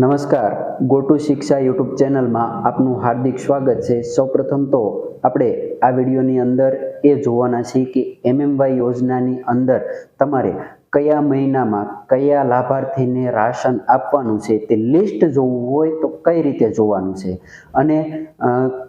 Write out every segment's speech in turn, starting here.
નમસ્કાર. ગોટુ શિક્ષા યુટ્યુબ ચેનલમાં આપનું હાર્દિક સ્વાગત છે. સૌપ્રથમ તો આપણે આ વિડીયોની અંદર એ જોવાના છીએ કે એમએમવાય યોજનાની અંદર તમારે કયા મહિનામાં કયા લાભાર્થીને રાશન આપવાનું છે તે લિસ્ટ જોવું હોય તો કઈ રીતે જોવાનું છે? અને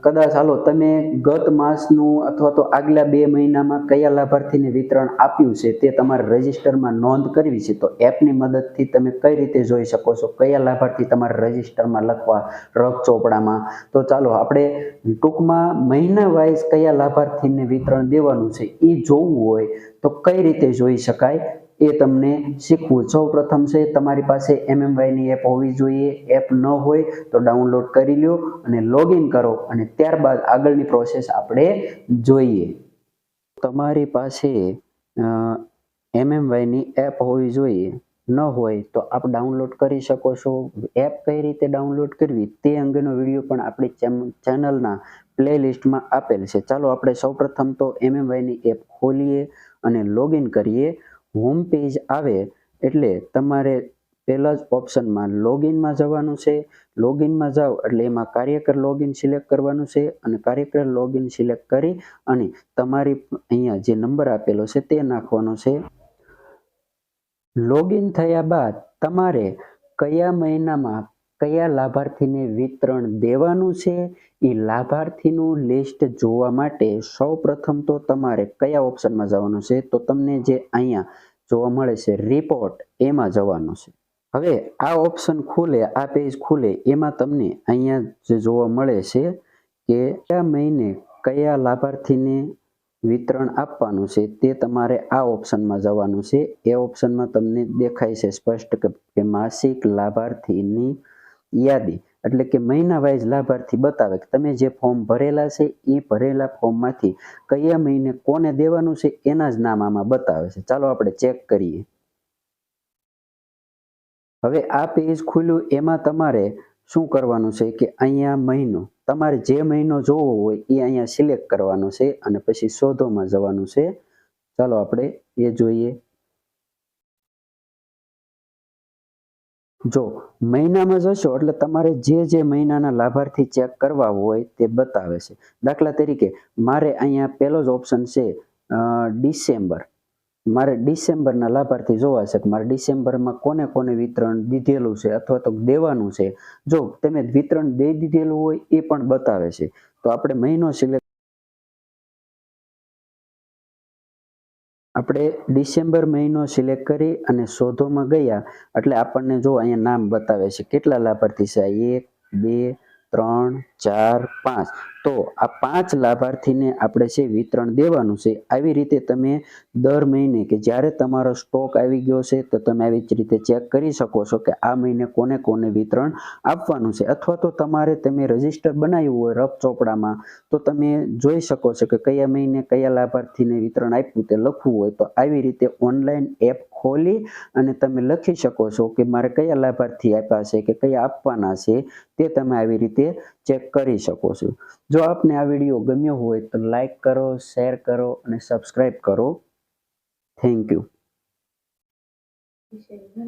કદાચ હાલો તમે ગત માસનું અથવા તો આગલા બે મહિનામાં કયા લાભાર્થીને વિતરણ આપ્યું છે તે તમારે રજિસ્ટરમાં નોંધ કરવી છે તો એપની મદદથી તમે કઈ રીતે જોઈ શકો છો? કયા લાભાર્થી તમારે રજિસ્ટરમાં લખવા રફ ચોપડામાં? તો ચાલો આપણે ટૂંકમાં મહિના વાઇઝ કયા લાભાર્થીને વિતરણ દેવાનું છે એ જોવું હોય તો કઈ રીતે જોઈ શકાય? એ તમને શીખવું. સૌ પ્રથમ છે, તમારી પાસે એમએમવાયની એપ હોવી જોઈએ. એપ ન હોય તો ડાઉનલોડ કરી લો અને લોગિન કરો અને ત્યારબાદ આગળની પ્રોસેસ આપણે જોઈએ. તમારી પાસે એમએમવાયની એપ હોવી જોઈએ. ન હોય તો આપ ડાઉનલોડ કરી શકો છો. એપ કઈ રીતે ડાઉનલોડ કરવી તે અંગેનો વીડિયો પણ આપણી ચેનલના પ્લેલિસ્ટમાં આપેલ છે. ચાલો આપણે સૌપ્રથમ તો એમએમવાયની એપ ખોલીએ અને લોગિન કરીએ. હોમ પેજ આવે એટલે તમારે પહેલા જ ઓપ્શનમાં લોગિનમાં જવાનું છે. લોગિનમાં જાઓ એટલે એમાં કાર્યકર લોગિન સિલેક્ટ કરવાનું છે અને કાર્યકર લોગિન સિલેક્ટ કરી અને તમારી અહીંયા જે નંબર આપેલો છે તે નાખવાનો છે. લોગિન થયા બાદ તમારે કયા મહિનામાં કયા લાભાર્થીને વિતરણ દેવાનું છે એ લાભાર્થીનું લિસ્ટ જોવા માટે સૌ પ્રથમ તો તમારે કયા ઓપ્શનમાં જવાનું છે તો તમને જે અહીંયા જોવા મળે છે રિપોર્ટ એમાં જવાનું છે. હવે આ ઓપ્શન ખુલે, આ પેજ ખુલે, એમાં તમને અહીંયા જે જોવા મળે છે કે કયા મહિને કયા લાભાર્થીને વિતરણ આપવાનું છે તે તમારે આ ઓપ્શનમાં જવાનું છે. એ ઓપ્શનમાં તમને દેખાય છે સ્પષ્ટ કે માસિક લાભાર્થીની યાદી, એટલે કે મહિના વાઇઝ લાભાર્થી બતાવે કે તમે જે ફોર્મ ભરેલા છે, એ ભરેલા ફોર્મમાંથી કયા મહિને કોને દેવાનું છે, એના જ નામ આમાં બતાવે છે. ચાલો આપણે ચેક કરીએ. હવે આ પેજ ખુલ્યું, એમાં તમારે શું કરવાનું છે કે અહીંયા મહિનો, તમારે જે મહિનો જોવો હોય, એ અહીંયા સિલેક્ટ કરવાનો છે અને પછી શોધોમાં જવાનું છે. ચાલો આપણે એ જોઈએ. જો મહિનામાં જશો, એટલે તમારે જે જે મહિનાના લાભાર્થી ચેક કરવા હોય તે બતાવે છે. દાખલા તરીકે, મારે અહીંયા પહેલો જ ઓપ્શન છે ડિસેમ્બર. મારે ડિસેમ્બરના લાભાર્થી જોવા છે કે મારે ડિસેમ્બરમાં કોને કોને વિતરણ દીધેલું છે અથવા તો દેવાનું છે? જો તમે વિતરણ દઈ દીધેલું હોય એ પણ બતાવે છે. તો આપણે મહિનો સિલેક્ટ આપણે ડિસેમ્બર મહિનો સિલેક્ટ કરી અને શોધોમાં ગયા, એટલે આપણને જો અહીંયા નામ બતાવે છે, કેટલા લાભાર્થી છે? એક, બે, ત્રણ, ચાર, પાંચ. તો આ પાંચ લાભાર્થીને આપણે છે વિતરણ દેવાનું છે. આવી રીતે તમે દર મહિને કે જ્યારે તમારો સ્ટોક આવી ગયો છે, તો તમે આવી જ રીતે ચેક કરી શકો છો કે આ મહિને કોને કોને વિતરણ આપવાનું છે. અથવા તો તમારે તમે રજિસ્ટર બનાવ્યું હોય રફ ચોપડામાં, તો તમે જોઈ શકો છો કે કયા મહિને કયા લાભાર્થીને વિતરણ આપ્યું તે લખવું હોય. તો આવી રીતે ઓનલાઈન એપ ખોલી અને તમે લખી શકો છો કે મારે કયા લાભાર્થી આપ્યા છે કે કયા આપવાના છે તે તમે આવી રીતે ચેક કરી શકો છો. જો આપને આ વીડિયો ગમ્યો હોય તો લાઈક કરો, શેર કરો અને સબસ્ક્રાઈબ કરો. Thank you.